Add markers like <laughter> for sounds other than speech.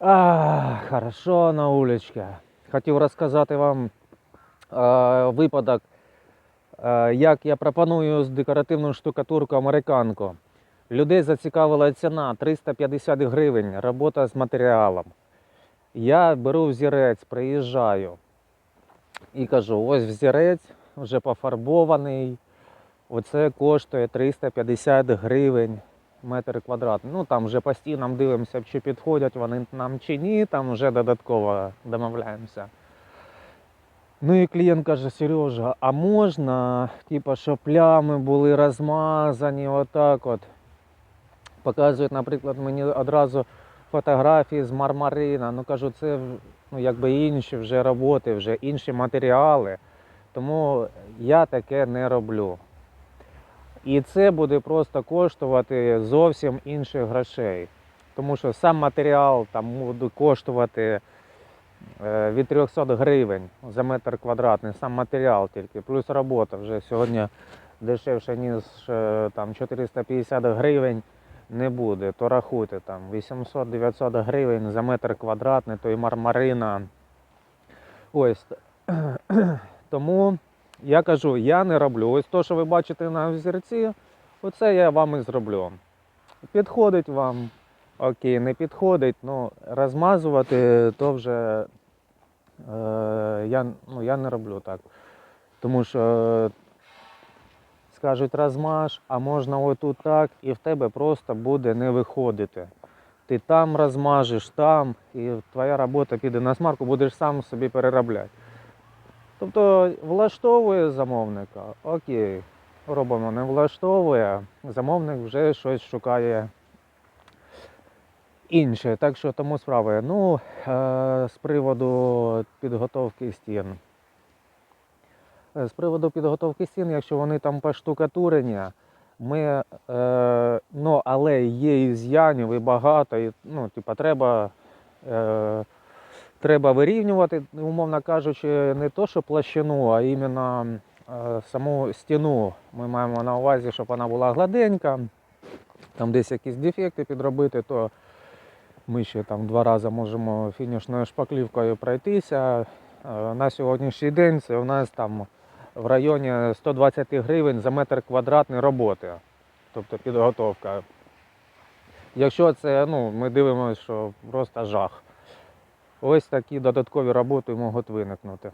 А, хорошо на вуличці. Хотів розказати вам е, випадок, е, як я пропоную з декоративну штукатурку американку. Людей зацікавила ціна 350 гривень, робота з матеріалом. Я беру взірець, приїжджаю і кажу: ось взірець вже пофарбований. Оце коштує 350 гривень метр квадратний. Ну там вже по стінам дивимося, чи підходять вони нам чи ні, там вже додатково домовляємося. Ну і клієнт каже, Сережа, а можна, типу, щоб плями були розмазані, отак от. Показують, наприклад, мені одразу фотографії з мармарина. Ну кажу, це ну, якби інші вже роботи, вже інші матеріали. Тому я таке не роблю. І це буде просто коштувати зовсім інших грошей. Тому що сам матеріал там буде коштувати е, від 300 гривень за метр квадратний, сам матеріал тільки, плюс робота вже сьогодні дешевше, ніж е, там 450 гривень не буде. То рахуйте там 800-900 гривень за метр квадратний, то і мармарина. Ось. <clears throat> Тому я кажу, я не роблю. Ось то, що ви бачите на взірці, оце я вам і зроблю. Підходить вам, окей, не підходить, ну розмазувати то вже е, я, ну, я не роблю так. Тому що скажуть розмаж, а можна отут так, і в тебе просто буде не виходити. Ти там розмажеш, там, і твоя робота піде на смарку, будеш сам собі переробляти. Тобто влаштовує замовника, окей, робимо, не влаштовує, замовник вже щось шукає інше. Так що тому справа. Ну, е, з приводу підготовки стін. Е, З приводу підготовки стін, якщо вони там поштукатурені, ми, е, ну, але є і з'янів, і багато, і, ну, типа, треба, е, треба вирівнювати, умовно кажучи, не то, що площину, а іменно е, саму стіну. Ми маємо на увазі, щоб вона була гладенька, там десь якісь дефекти підробити, то ми ще там два рази можемо фінішною шпаклівкою пройтися. Е, На сьогоднішній день це у нас там в районі 120 гривень за метр квадратний роботи, тобто підготовка. Якщо це, ну, ми дивимося, що просто жах. Ось такі додаткові роботи можуть виникнути.